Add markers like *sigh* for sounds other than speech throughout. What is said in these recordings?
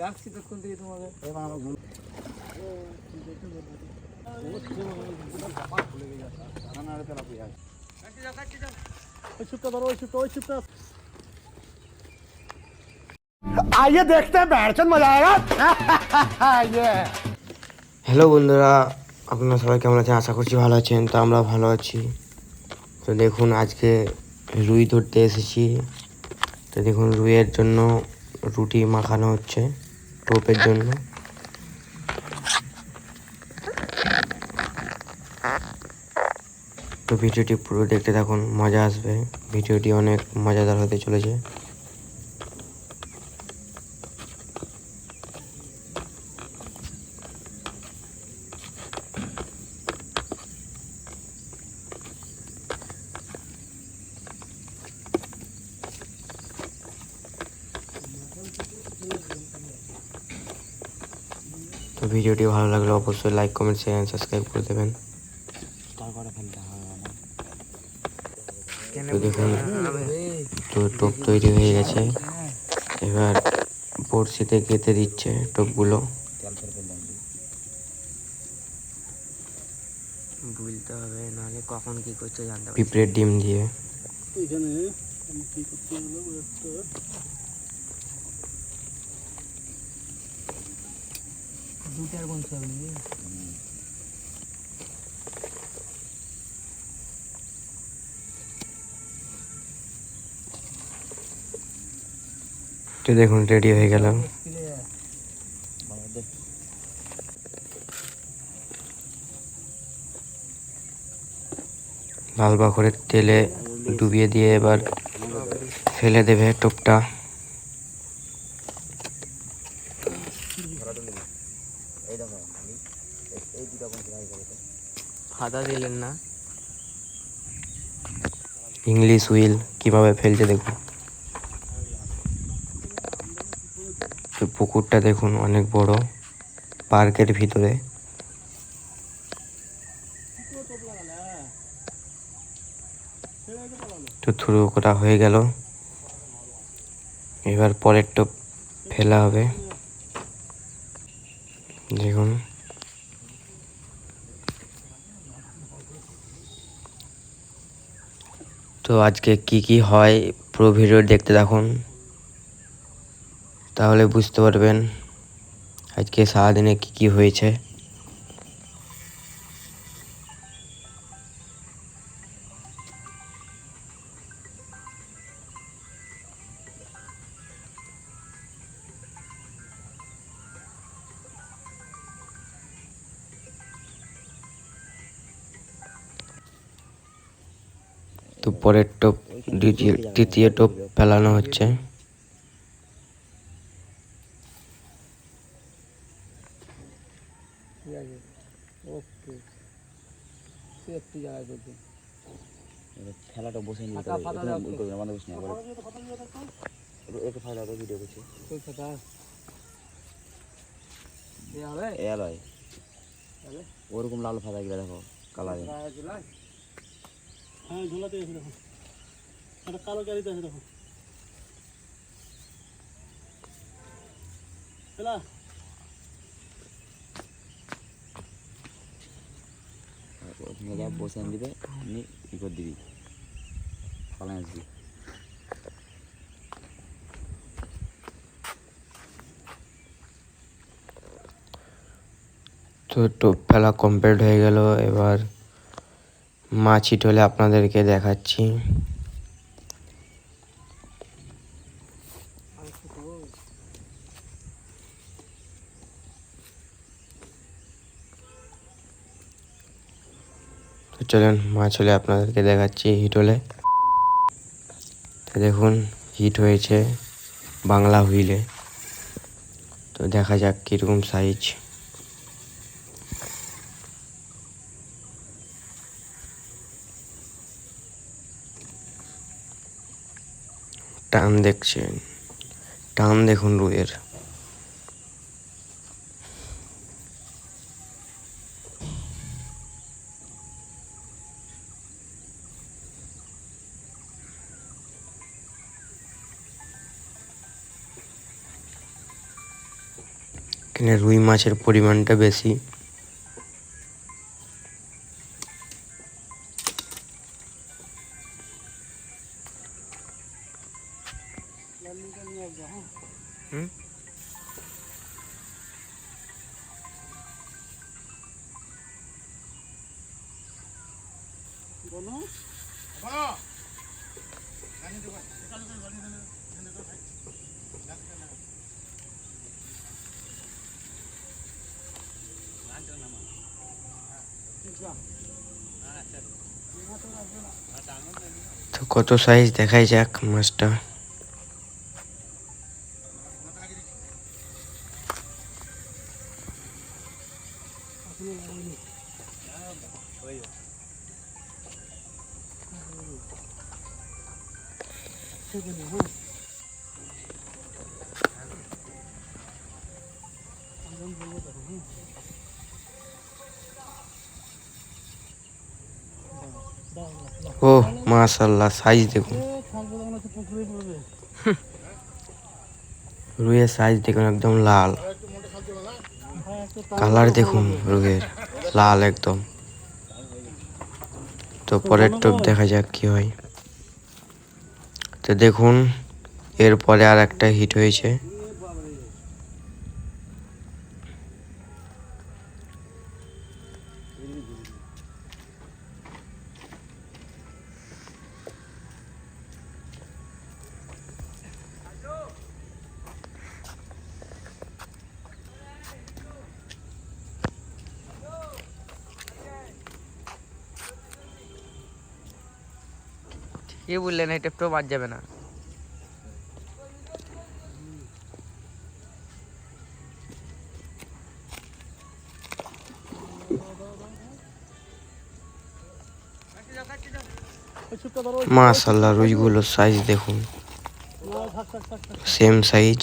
ডাকছি তখন থেকে তোমাকে আইয়ে দেখতে ব্যাটসন মজা আয়েগা হ্যালো বন্ধুরা আপনারা সবাই কেমন আছেন? আশা করছি ভালো আছেন তো আমরা ভালো আছি। তো দেখুন আজকে রুই ধরতে এসেছি। তো দেখুন রুইয়ের জন্য রুটি মাখানো হচ্ছে। টোপের জন্য। তো ভিডিওটি পুরো দেখতে থাকুন মজা আসবে। ভিডিওটি অনেক মজাদার হতে চলেছে তো ভিডিওটি ভালো লাগলে অবশ্যই লাইক কমেন্ট শেয়ার সাবস্ক্রাইব করে দেবেন। তো দেখুন তো টোপ তৈরি হয়ে গেছে। এবার বড়শিতে গেঁথে দিচ্ছে টোপগুলো। বুঝতে হবে নাহলে কখন কি করছে জানতে পিঁপড়ের ডিম দিয়ে এখানে আমি কি করতে হলো একটা দুটার দেখুন রেডি হয়ে গেল লাল বাখরের তেলে ডুবিয়ে দিয়ে এবার ফেলে দেবে টোপটা হাতা দিলেন না। ইংলিশ হুইল কীভাবে ফেলছে দেখুন। পুকুরটা দেখুন অনেক বড়, পার্কের ভিতরে। তো থ্রু করা হয়ে গেল। এবার পরের টোপ ফেলা হবে। দেখুন। তো আজকে কি কি হয় পুরো ভিডিও দেখতে থাকুন। তাহলে বুঝতে পারবেন আজকে সারাদিনে কি কি হয়েছে। তো পরের টোপ, দ্বিতীয়- তৃতীয় টোপ ফেলানো হচ্ছে। খেলাটা বসে ভিডিও ওরকম লাল ফাটা গিলা দেখো, কালারে। হ্যাঁ ঝোলাতে আছে দেখো। একটা কালো গাড়িতে আছে দেখো। চলা যা বসে এনে দিবে আপনি ই করে দিবি। পালাই আসবি। তো টোপ ফেলা কমপ্লিট হয়ে গেল এবার মাছি টোলে আপনাদেরকে দেখাচ্ছি। চলেন মাছ হলে আপনাদেরকে দেখাচ্ছি হিট হলে তো দেখুন, হিট হয়েছে বাংলা হুইলে। তো দেখা যাক কীরকম সাইজ টান দেখছেন টান দেখুন রুইয়ের এখানে রুই মাছের পরিমাণটা বেশি। তো কত সাইজ দেখাই যাক মাছটা ও মাশাল্লাহ সাইজ দেখুন। রুইয়ের সাইজ দেখুন, একদম লাল। কালার দেখুন রুইয়ের, লাল একদম। তো পরের টপ দেখা যাক কি হয়। তো দেখুন, এরপরে আর একটা হিট হয়েছে। কে বললেন এই টেপটাও বাদ যাবে না। মাশাল্লাহ রুইগুলোর সাইজ দেখুন। সেম সাইজ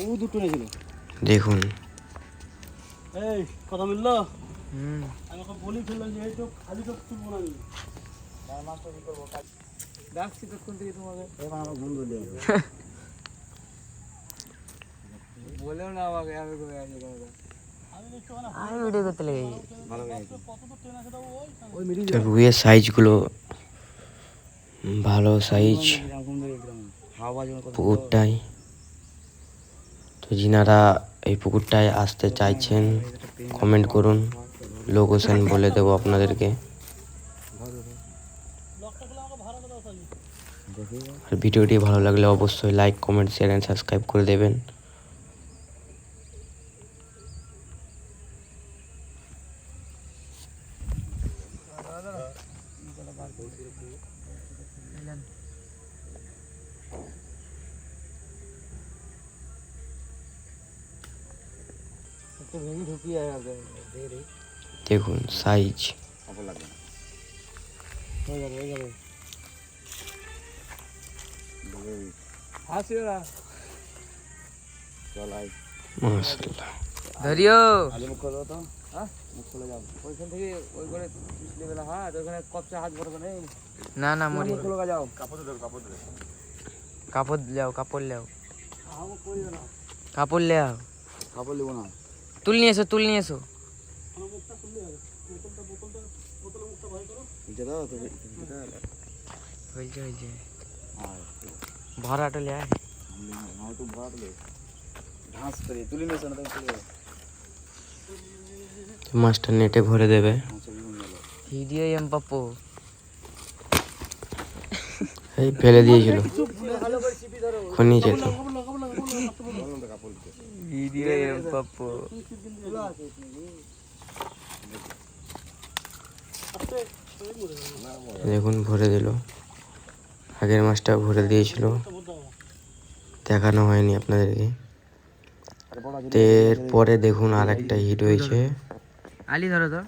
ও দুটো নিয়েছিল দেখুন এই কথা মিললো হুম ডাকছি তখন থেকে তোমাকে এবার আমার বন্ধু দিয়ে *laughs* বলেও না আমাকে আমি করে আছি আমি ভিডিও করতে লেগেছি ভালো গেছে। ওই মিডিল তো রুইয়ের সাইজগুলো ভালো সাইজ পুকুরটায় তো যিনারা এই পুকুরটায় আসতে চাইছেন কমেন্ট করুন। লোকেশন বলে দেবো আপনাদেরকে। আর ভিডিওটি ভালো লাগলে অবশ্যই like comment share and subscribe করে দেবেন। দেখুন সাইজ হয়ে যাবে হয়ে যাবে ধরিও। আলু মুখ করো তো। হ্যাঁ? মুখ খুলে যাও। ওইখান থেকে ওই করে পিছলে বেলা হাত ওইখানে কপচা হাত বড় নেই। না না মরি খুলে যাও। কাপড় ধরো কাপড় ধরো কাপড় লেও কাপড় লেও। কাপড় লেও। কাপড় নেব না। তুল নিয়ে এসো তুল নিয়ে এসো। হয়েছে হয়েছে। ভরাটা লে ঘাস করে তুলে না তুলে মাছটা নেটে ভরে দেবে ভিডিও এম পাপ্পু এই ফেলে দিয়েছিল খনি যেত ভিডিও এম পাপ্পু দেখুন ভরে দিল আগের মাছটা ভরে দিয়েছিল। দেখানো হয়নি আপনাদেরকে। এরপরে দেখুন আর একটা হিট হয়েছে। আলি ধরো তো।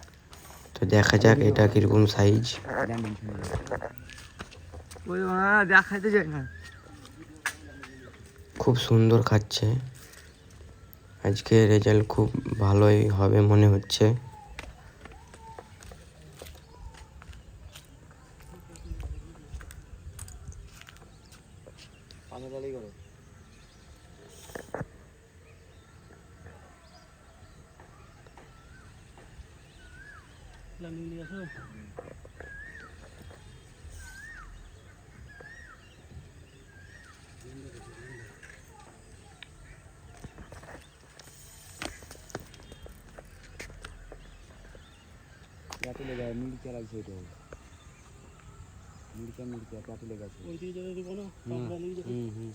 তো দেখা যাক এটা কীরকম সাইজ দেখাইতে যায় না। খুব সুন্দর খাচ্ছে। আজকে রেজাল্ট খুব ভালোই হবে মনে হচ্ছে। প্যাটে লেগে মিলকে লাগছে এটা মিলকে মিলকে প্যাটে লেগেছে হুম হুম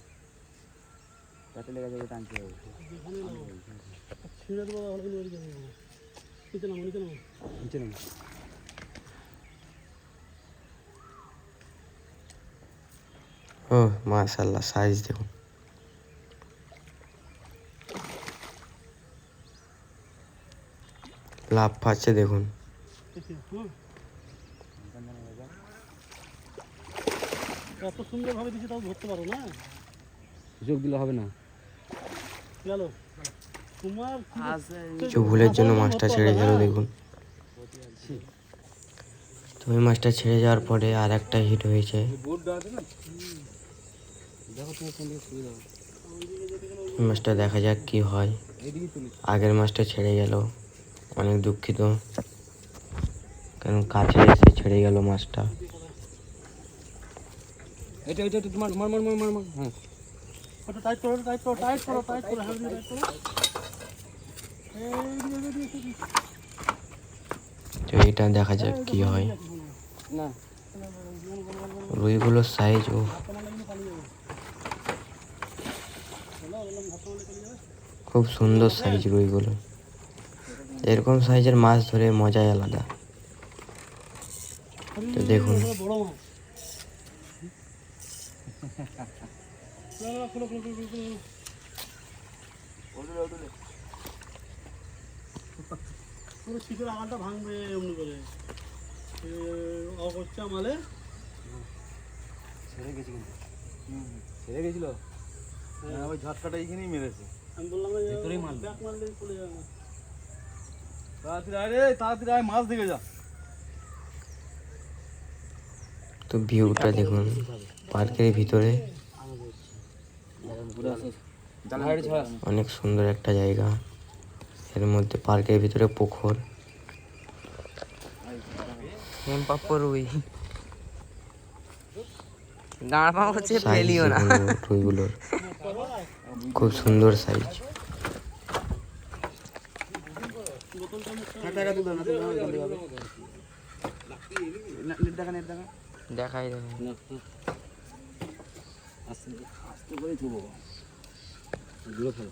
প্যাটে লেগেছে ওটা টানতে হবে। নিচে নাম ও মাশাল্লাহ সাইজ দেখুন। লাভ পাচ্ছে দেখুন। এত সুন্দর ভাবে দিচ্ছে তাও ধরতে পারো না? সুযোগ দিলে হবে না। গেল। তোমার কিছু ভুলের জন্য মাছটা ছেড়ে গেল দেখুন। তো ওই মাছটা ছেড়ে যাওয়ার পরে আর একটা হিট হয়েছে। মাছটা দেখা যাক কি হয়। আগের মাছটা ছেড়ে গেল। অনেক দুঃখিত। কারণ কাছে এসে ছেড়ে গেল মাছটা। এটা এটা এটা মার মার মার মার মার মার হ্যাঁ। ওটা টাইট করো টাইট করো টাইট করো টাইট করো হ্যাঁ টাইট করো। এই দিয়ে দিয়ে দিয়ে দিয়ে তো এটা দেখা যাক কি হয়। না। রুইগুলোর সাইজ ও খুব সুন্দর সাইজ রুইগুলো। এরকম সাইজের মাছ ধরে মজাই আলাদা। দেখুন। পুরো আগালটা ভাঙবে এমনি করে। এ, মালে। ছেড়ে গেছি কিন্তু। ছেড়ে গেছিল? হ্যাঁ। ওই ঝটকাটা এইখানেই মেরেছে। আমি বললাম ভেতরেই। ব্যাক মারলেই চলে যাবে। তাড়াতাড়ি আয় রে তাড়াতাড়ি আয় মাছ দেখে যা। তো ভিউটা দেখুন পার্কের ভিতরে অনেক সুন্দর একটা জায়গা। এর মধ্যে পার্কের ভিতরে পুকুর। রুইগুলোর খুব সুন্দর সাইজ দেখা। দেখাই আস্তে করে ফেলো ফেলো।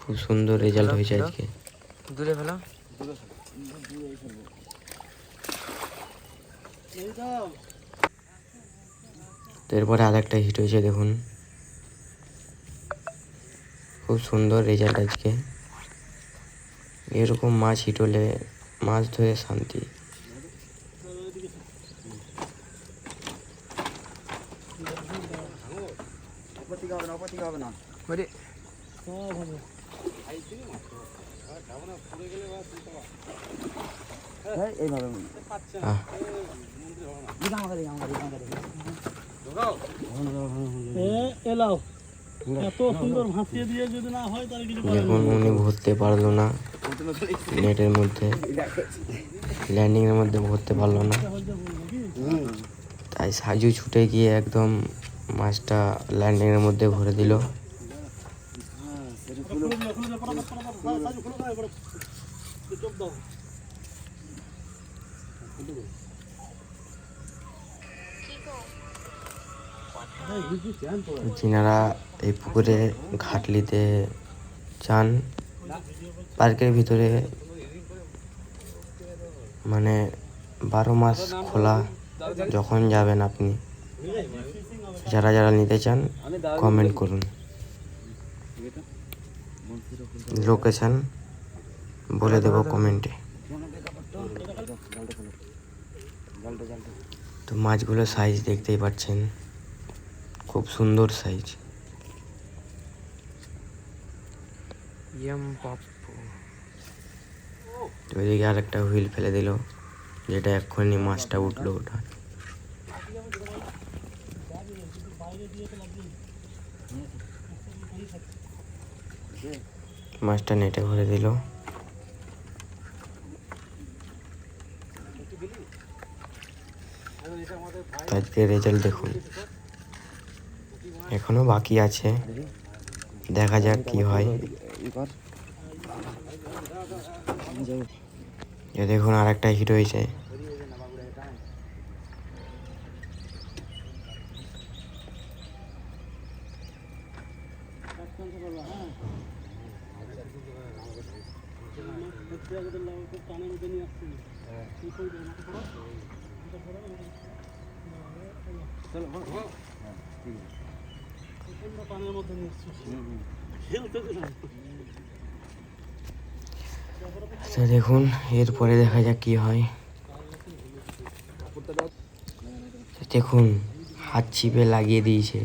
খুব সুন্দর রেজাল্ট হয়েছে আজকে। দূরে ফেলো। তো এরপরে আর একটা হিট হয়েছে দেখুন। খুব সুন্দর রেজাল্ট আজকে। এরকম মাছ হিট হলে মাছ ধরে শান্তি। এত সুন্দর ভাসিয়ে দিয়ে যদি না হয় তাহলে কিছু করার দেখুন উনি ভরতে পারল না নেটের মধ্যে ল্যান্ডিংয়ের মধ্যে ভরতে পারল না তাই সাজু ছুটে গিয়ে একদম মাছটা ল্যান্ডিংয়ের মধ্যে ভরে দিল। যিনারা এই পুকুরে ঘাটলিতে চান পার্কের ভিতরে মানে বারো মাস খোলা যখন যাবেন আপনি, যারা যারা নিতে চান কমেন্ট করুন। লোকেশন বলে দেবো কমেন্টে তো মাছগুলোর সাইজ দেখতেই পাচ্ছেন, খুব সুন্দর সাইজ ওইদিকে আর একটা হুইল ফেলে দিল, যেটা এক্ষুনি মাছটা উঠল ওটা। মাছটা নেটে ভরে দিল। আজকে রেজাল্ট দেখুন। এখনও বাকি আছে। দেখা যাক কি হয়। এ দেখুন আর একটা হিট হয়েছে চলো বল টানের মধ্যে নিয়ে আসছি তো দেখুন, এরপরে দেখা যাক কি হয়। দেখুন, হাত ছিপে লাগিয়ে দিয়েছে।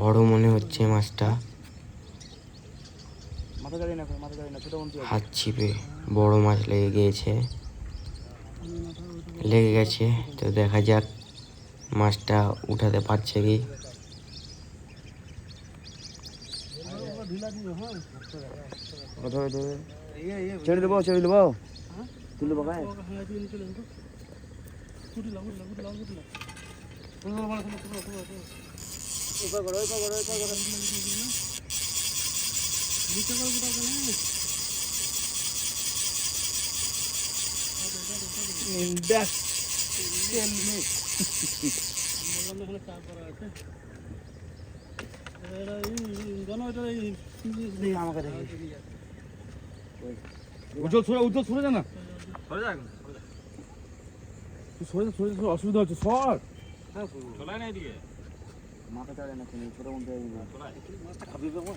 বড় মনে হচ্ছে মাছটা। হাত ছিপে বড় মাছ লেগে গিয়েছে। লেগে গেছে, তো দেখা যাক মাছটা উঠাতে পারছে কি ঢিলা দিও হ্যাঁ কথা হবে তো ছেড়ে দেবো ছেড়ে দেবো তুলে দেবো গায়ে তোমাকে হাঁড়ি দিয়ে নিয়ে চলে কুটি লাগ কুটি লাগ কুটি লাগ তুলো বড় তুলো তুলো মে বললাম এখানে চাপ করা আছে এটা এই জানো এটা এই নেই আমাকে উজ্জ্বল সরে উজ্জ্বল সরে যা না। সরে যা, সরে যা, সরে, অসুবিধা হচ্ছে সর। মাথা চাড়ে না তুমি ছোট না মাছটা খাবি দেবো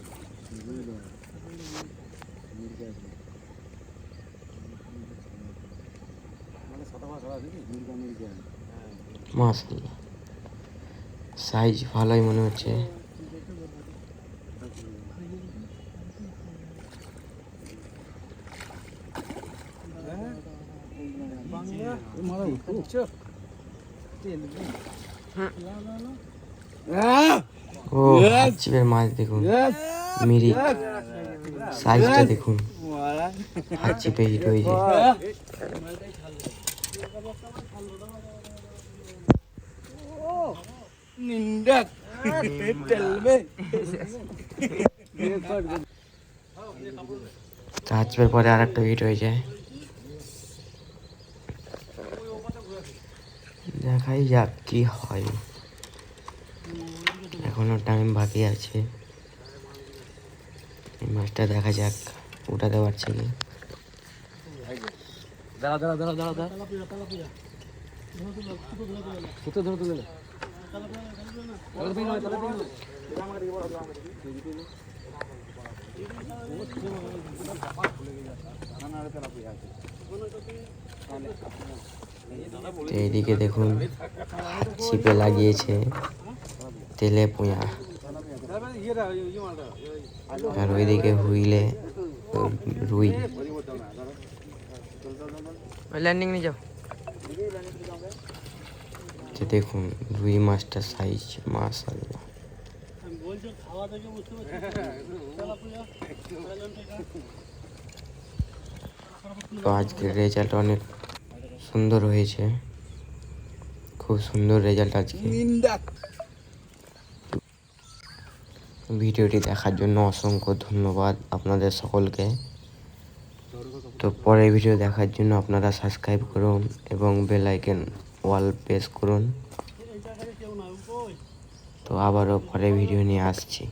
মানে ছোট মাছ হয় মাশাল্লাহ সাইজ ভালোই মনে হচ্ছে। ও হাত মাছ দেখুন মিরি সাইজটা দেখুন। হাত হিট হয়েছে নিন্দা ছিপের পরে আর একটা হিট যায়। দেখাই যাক কি হয়। এখনও টাইম বাকি আছে। এই মাছটা দেখা যাক, উঠাতে পারছে কি? দাঁড়া দাঁড়া দাঁড়া দাঁড়া দাঁড়া। এইদিকে দেখুন ছিপে লাগিয়েছে তেলে পুঁয়া। আর ওইদিকে হুইলে রুই। ল্যান্ডিং নিয়ে যাও। তো দেখুন রুই মাছটা সাইজ মাশাল্লাহ তো আজকের রেজাল্ট অনেক সুন্দর হয়েছে। খুব সুন্দর রেজাল্ট আজকে। ভিডিওটি দেখার জন্য অসংখ্য ধন্যবাদ আপনাদের সকলকে। তো পরের ভিডিও দেখার জন্য আপনারা সাবস্ক্রাইব করুন এবং বেল আইকন ওয়াল প্রেস করুন। তো আবারও পরে ভিডিও নিয়ে আসছি।